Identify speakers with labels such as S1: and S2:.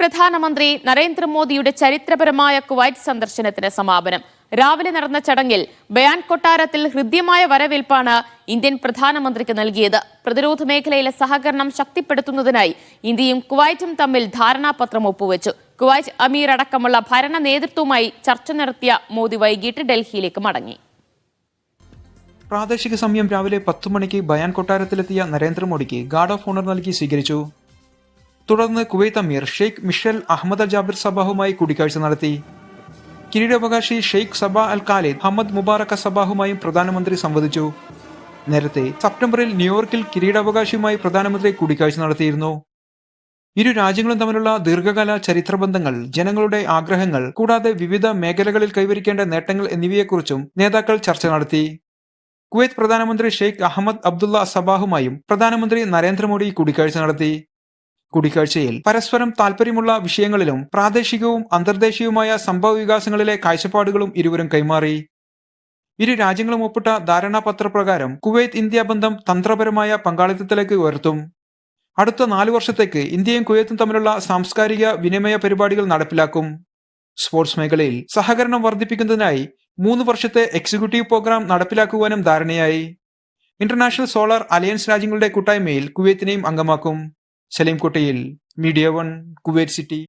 S1: പ്രധാനമന്ത്രി നരേന്ദ്രമോദിയുടെ ചരിത്രപരമായ കുവൈറ്റ് സന്ദർശനത്തിന് സമാപനം. രാവിലെ നടന്ന ചടങ്ങിൽ ബയാൻ കൊട്ടാരത്തിൽ ഹൃദ്യമായ വരവേൽപ്പാണ് ഇന്ത്യൻ പ്രധാനമന്ത്രിക്ക് നൽകിയത്. പ്രതിരോധ മേഖലയിലെ സഹകരണം ശക്തിപ്പെടുത്തുന്നതിനായി ഇന്ത്യയും കുവൈറ്റും തമ്മിൽ ധാരണാപത്രം ഒപ്പുവെച്ചു. കുവൈറ്റ് അമീർ അടക്കമുള്ള ഭരണ നേതൃത്വവുമായി ചർച്ച നടത്തിയ മോദി വൈകിട്ട് ഡൽഹിയിലേക്ക് മടങ്ങി.
S2: പ്രാദേശിക സമയം രാവിലെ പത്തു മണിക്ക് ബയാൻ കൊട്ടാരത്തിലെത്തിയ നരേന്ദ്രമോദിക്ക് ഗാർഡ് ഓഫ് ഓണർ നൽകി സ്വീകരിച്ചു. തുടർന്ന് Kuwait emir Sheikh Mishal Ahmad Al Jaber സബാഹുമായി കൂടിക്കാഴ്ച നടത്തി. കിരീടാവകാശി ഷെയ്ഖ് സബ അൽ ഖാലിദ് അഹമ്മദ് മുബാറക്ക സബാഹുമായും പ്രധാനമന്ത്രി സംവദിച്ചു. നേരത്തെ സെപ്റ്റംബറിൽ ന്യൂയോർക്കിൽ കിരീടാവകാശിയുമായി പ്രധാനമന്ത്രി കൂടിക്കാഴ്ച നടത്തിയിരുന്നു. ഇരു രാജ്യങ്ങളും തമ്മിലുള്ള ദീർഘകാല ചരിത്രബന്ധങ്ങൾ ജനങ്ങളുടെ ആഗ്രഹങ്ങൾ കൂടാതെ വിവിധ മേഖലകളിൽ കൈവരിക്കേണ്ട നേട്ടങ്ങൾ എന്നിവയെക്കുറിച്ചും നേതാക്കൾ ചർച്ച നടത്തി. കുവൈത്ത് പ്രധാനമന്ത്രി ഷെയ്ഖ് അഹമ്മദ് അബ്ദുള്ള സബാഹുമായും പ്രധാനമന്ത്രി നരേന്ദ്രമോദി കൂടിക്കാഴ്ച നടത്തി. കൂടിക്കാഴ്ചയിൽ പരസ്പരം താൽപര്യമുള്ള വിഷയങ്ങളിലും പ്രാദേശികവും അന്തർദേശീയവുമായ സംഭവ വികാസങ്ങളിലെ കാഴ്ചപ്പാടുകളും ഇരുവരും കൈമാറി. ഇരു രാജ്യങ്ങളും ഒപ്പിട്ട ധാരണാപത്രപ്രകാരം കുവൈത്ത് ഇന്ത്യ ബന്ധം തന്ത്രപരമായ പങ്കാളിത്തത്തിലേക്ക് ഉയർത്തും. അടുത്ത നാലു വർഷത്തേക്ക് ഇന്ത്യയും കുവൈത്തും തമ്മിലുള്ള സാംസ്കാരിക വിനിമയ പരിപാടികൾ നടപ്പിലാക്കും. സ്പോർട്സ് മേഖലയിൽ സഹകരണം വർദ്ധിപ്പിക്കുന്നതിനായി മൂന്ന് വർഷത്തെ എക്സിക്യൂട്ടീവ് പ്രോഗ്രാം നടപ്പിലാക്കുവാനും ധാരണയായി. ഇന്റർനാഷണൽ സോളാർ അലയൻസ് രാജ്യങ്ങളുടെ കൂട്ടായ്മയിൽ കുവൈത്തിനെയും അംഗമാക്കും. സലീം കോട്ടയിൽ മീഡിയ വൺ കുവൈറ്റ് സിറ്റി